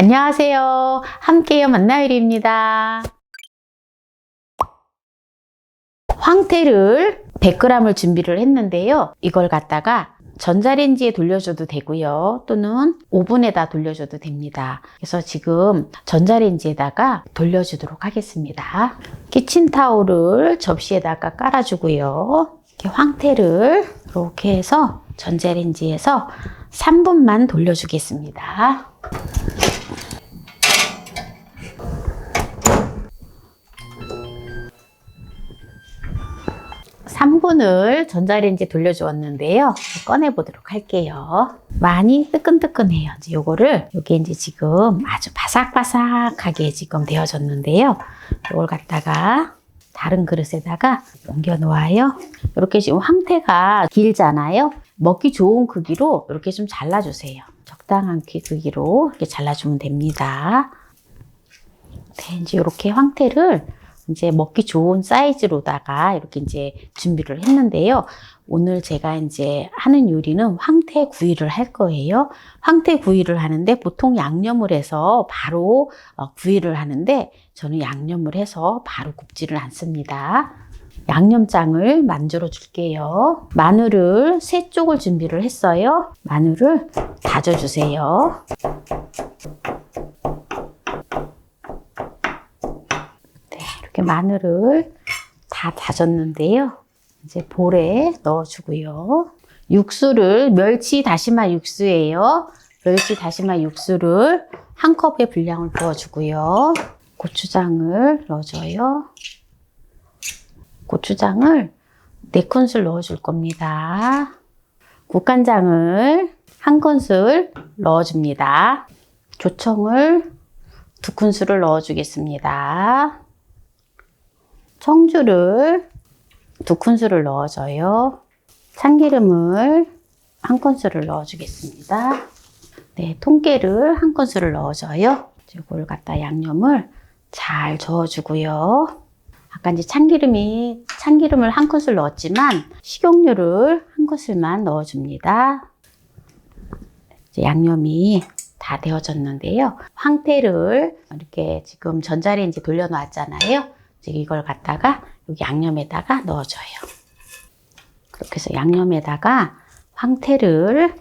안녕하세요. 함께요 만나요리입니다. 황태를 100g을 준비를 했는데요. 이걸 갖다가 전자레인지에 돌려줘도 되고요. 또는 오븐에다 돌려줘도 됩니다. 그래서 지금 전자레인지에다가 돌려주도록 하겠습니다. 키친타올을 접시에다가 깔아주고요. 이렇게 황태를 이렇게 해서 전자레인지에서 3분만 돌려주겠습니다. 3분을 전자레인지에 돌려주었는데요. 꺼내 보도록 할게요. 많이 뜨끈뜨끈해요. 이제 요거를 요게 이제 지금 아주 바삭바삭하게 지금 되어졌는데요. 요걸 갖다가 다른 그릇에다가 옮겨 놓아요. 이렇게 지금 황태가 길잖아요. 먹기 좋은 크기로 이렇게 좀 잘라주세요. 적당한 키 크기로 이렇게 잘라주면 됩니다. 네, 이제 이렇게 황태를 이제 먹기 좋은 사이즈로다가 이렇게 이제 준비를 했는데요. 오늘 제가 이제 하는 요리는 황태 구이를 할 거예요. 황태 구이를 하는데 보통 양념을 해서 바로 어, 구이를 하는데 저는 양념을 해서 바로 굽지를 않습니다. 양념장을 만들어 줄게요. 마늘을 세 쪽을 준비를 했어요. 마늘을 다져주세요. 이렇게 마늘을 다 다졌는데요. 이제 볼에 넣어주고요. 육수를 멸치 다시마 육수예요. 멸치 다시마 육수를 한 컵의 분량을 부어주고요. 고추장을 넣어줘요. 고추장을 네 큰술 넣어줄 겁니다. 국간장을 한 큰술 넣어줍니다. 조청을 두 큰술을 넣어주겠습니다. 청주를 두 큰술을 넣어줘요. 참기름을 한 큰술을 넣어주겠습니다. 네, 통깨를 한 큰술을 넣어줘요. 이걸 갖다 양념을 잘 저어주고요. 아까 이제 참기름이 참기름을 한 큰술 넣었지만 식용유를 한 큰술만 넣어줍니다. 이제 양념이 다 되어졌는데요. 황태를 이렇게 지금 전자레인지 돌려놨잖아요. 이걸 갖다가 여기 양념에다가 넣어줘요. 그렇게 해서 양념에다가 황태를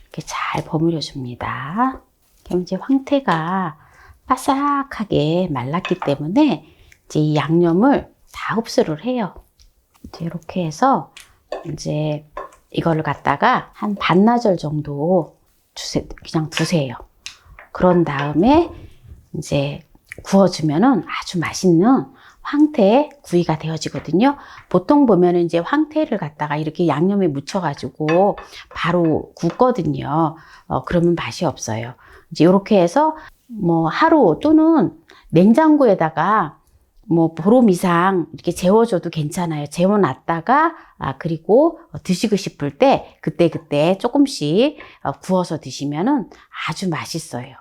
이렇게 잘 버무려 줍니다. 그럼 이제 황태가 바삭하게 말랐기 때문에 이제 이 양념을 다 흡수를 해요. 이제 이렇게 해서 이제 이거를 갖다가 한 반나절 정도 주세, 그냥 두세요. 그런 다음에 이제 구워주면은 아주 맛있는 황태 구이가 되어지거든요. 보통 보면은 이제 황태를 갖다가 이렇게 양념에 묻혀가지고 바로 굽거든요. 어, 그러면 맛이 없어요. 이제 이렇게 해서 뭐 하루 또는 냉장고에다가 뭐 보름 이상 이렇게 재워줘도 괜찮아요. 재워놨다가 아 그리고 드시고 싶을 때 그때 그때 조금씩 어, 구워서 드시면은 아주 맛있어요.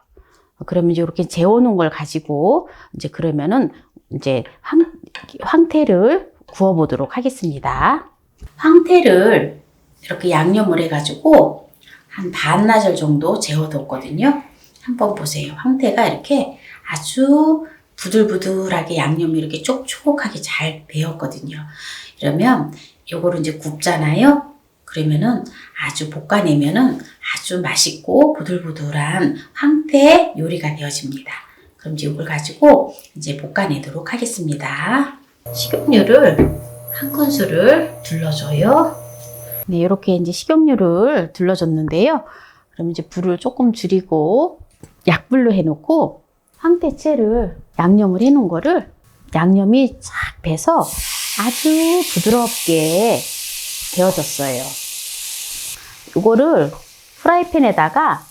그러면 이제 이렇게 재워놓은 걸 가지고 이제 그러면은 이제 황, 황태를 구워보도록 하겠습니다. 황태를 이렇게 양념을 해가지고 한 반나절 정도 재워뒀거든요. 한번 보세요. 황태가 이렇게 아주 부들부들하게 양념이 이렇게 촉촉하게 잘 배었거든요. 이러면 요거를 이제 굽잖아요. 그러면은 아주 볶아내면은 아주 맛있고 부들부들한 황태 요리가 되어집니다. 그럼 이제 이걸 가지고 이제 볶아내도록 하겠습니다. 식용유를 한 큰술을 둘러줘요. 네, 이렇게 이제 식용유를 둘러줬는데요. 그럼 이제 불을 조금 줄이고 약불로 해놓고 황태채를 양념을 해놓은 거를 양념이 쫙 배서 아주 부드럽게 되어졌어요. 이거를 프라이팬에다가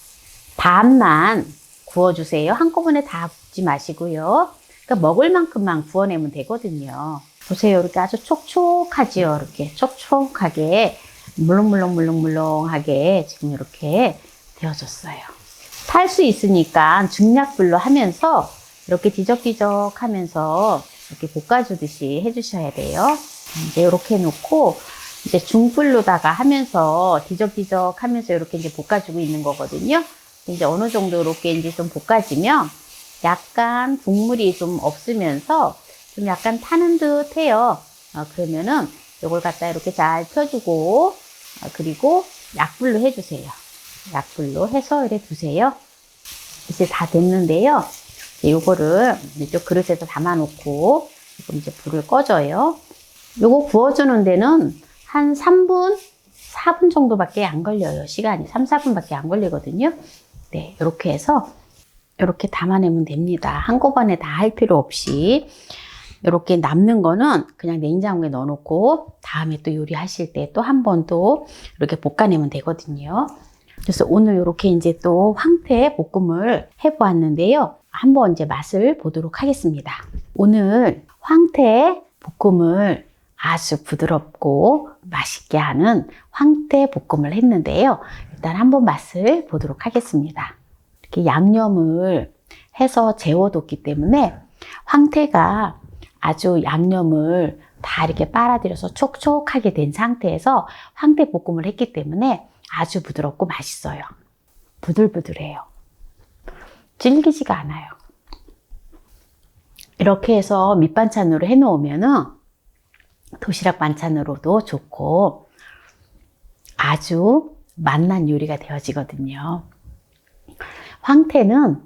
반만 구워주세요. 한꺼번에 다 굽지 마시고요. 그러니까 먹을 만큼만 구워내면 되거든요. 보세요. 이렇게 아주 촉촉하지요. 이렇게 촉촉하게 물렁물렁물렁물렁하게 지금 이렇게 되어졌어요. 탈 수 있으니까 중약불로 하면서 이렇게 뒤적뒤적 하면서 이렇게 볶아주듯이 해주셔야 돼요. 이제 이렇게 놓고 이제 중불로다가 하면서 뒤적뒤적 하면서 이렇게 이제 볶아주고 있는 거거든요. 이제 어느 정도 이렇게 이제 좀 볶아지면 약간 국물이 좀 없으면서 좀 약간 타는 듯 해요. 어, 그러면은 이걸 갖다 이렇게 잘 펴주고, 어, 그리고 약불로 해주세요. 약불로 해서 이렇게 두세요. 이제 다 됐는데요. 이제 요거를 이쪽 그릇에다 담아놓고, 이제 불을 꺼줘요. 요거 구워주는 데는 한 3분, 4분 정도밖에 안 걸려요. 시간이 3, 4분밖에 안 걸리거든요. 네, 이렇게 해서 이렇게 담아내면 됩니다. 한꺼번에 다 할 필요 없이 이렇게 남는 거는 그냥 냉장고에 넣어놓고 다음에 또 요리하실 때 또 한 번 또 이렇게 볶아내면 되거든요. 그래서 오늘 이렇게 이제 또 황태 볶음을 해보았는데요. 한번 이제 맛을 보도록 하겠습니다. 오늘 황태 볶음을 아주 부드럽고 맛있게 하는 황태 볶음을 했는데요. 일단 한번 맛을 보도록 하겠습니다. 이렇게 양념을 해서 재워뒀기 때문에 황태가 아주 양념을 다 이렇게 빨아들여서 촉촉하게 된 상태에서 황태 볶음을 했기 때문에 아주 부드럽고 맛있어요. 부들부들해요. 질기지가 않아요. 이렇게 해서 밑반찬으로 해놓으면은 도시락 반찬으로도 좋고 아주 맛난 요리가 되어지거든요. 황태는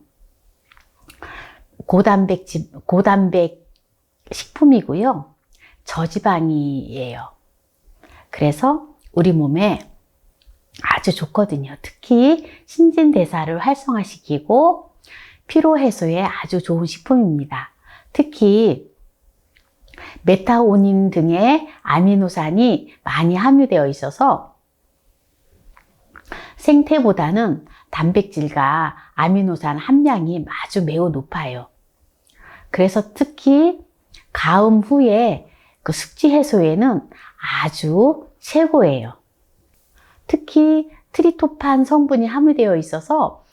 고단백, 지- 고단백 식품이고요. 저지방이에요. 그래서 우리 몸에 아주 좋거든요. 특히 신진대사를 활성화시키고 피로 해소에 아주 좋은 식품입니다. 특히 메타오닌 등의 아미노산이 많이 함유되어 있어서 생태보다는 단백질과 아미노산 함량이 아주 매우 높아요. 그래서 특히 가음 후에 그 숙취 해소에는 아주 최고예요. 특히 트리토판 성분이 함유되어 있어서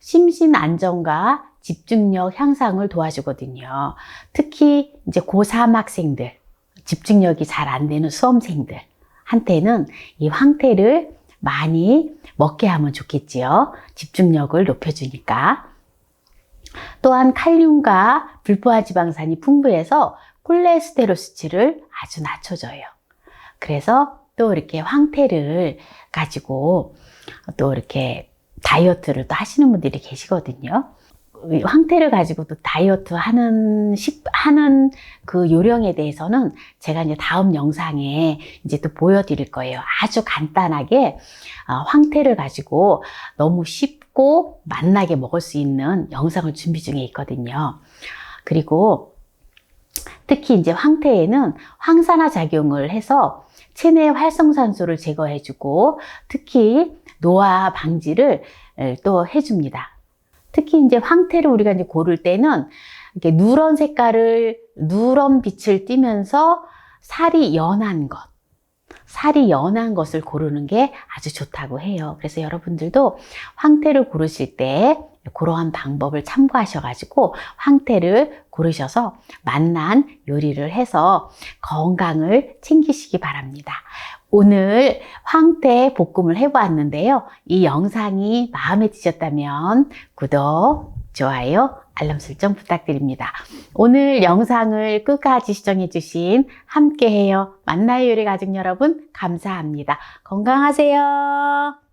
심신 안정과 집중력 향상을 도와주거든요. 특히 이제 고3 학생들, 집중력이 잘 안 되는 수험생들 한테는 이 황태를 많이 먹게 하면 좋겠지요. 집중력을 높여주니까. 또한 칼륨과 불포화 지방산이 풍부해서 콜레스테롤 수치를 아주 낮춰줘요. 그래서 또 이렇게 황태를 가지고 또 이렇게 다이어트를 또 하시는 분들이 계시거든요. 이 황태를 가지고 또 다이어트 하는 식, 하는 그 요령에 대해서는 제가 이제 다음 영상에 이제 또 보여드릴 거예요. 아주 간단하게 어, 황태를 가지고 너무 쉽고 맛나게 먹을 수 있는 영상을 준비 중에 있거든요. 그리고 특히 이제 황태에는 황산화 작용을 해서 체내 활성산소를 제거해주고 특히 노화 방지를 또 해줍니다. 특히 이제 황태를 우리가 이제 고를 때는 이렇게 누런 색깔을 누런 빛을 띠면서 살이 연한 것, 살이 연한 것을 고르는 게 아주 좋다고 해요. 그래서 여러분들도 황태를 고르실 때 그러한 방법을 참고하셔가지고 황태를 고르셔서 맛난 요리를 해서 건강을 챙기시기 바랍니다. 오늘 황태 볶음을 해보았는데요. 이 영상이 마음에 드셨다면 구독, 좋아요, 알람 설정 부탁드립니다. 오늘 영상을 끝까지 시청해주신 함께해요. 만나요 요리 가족 여러분 감사합니다. 건강하세요.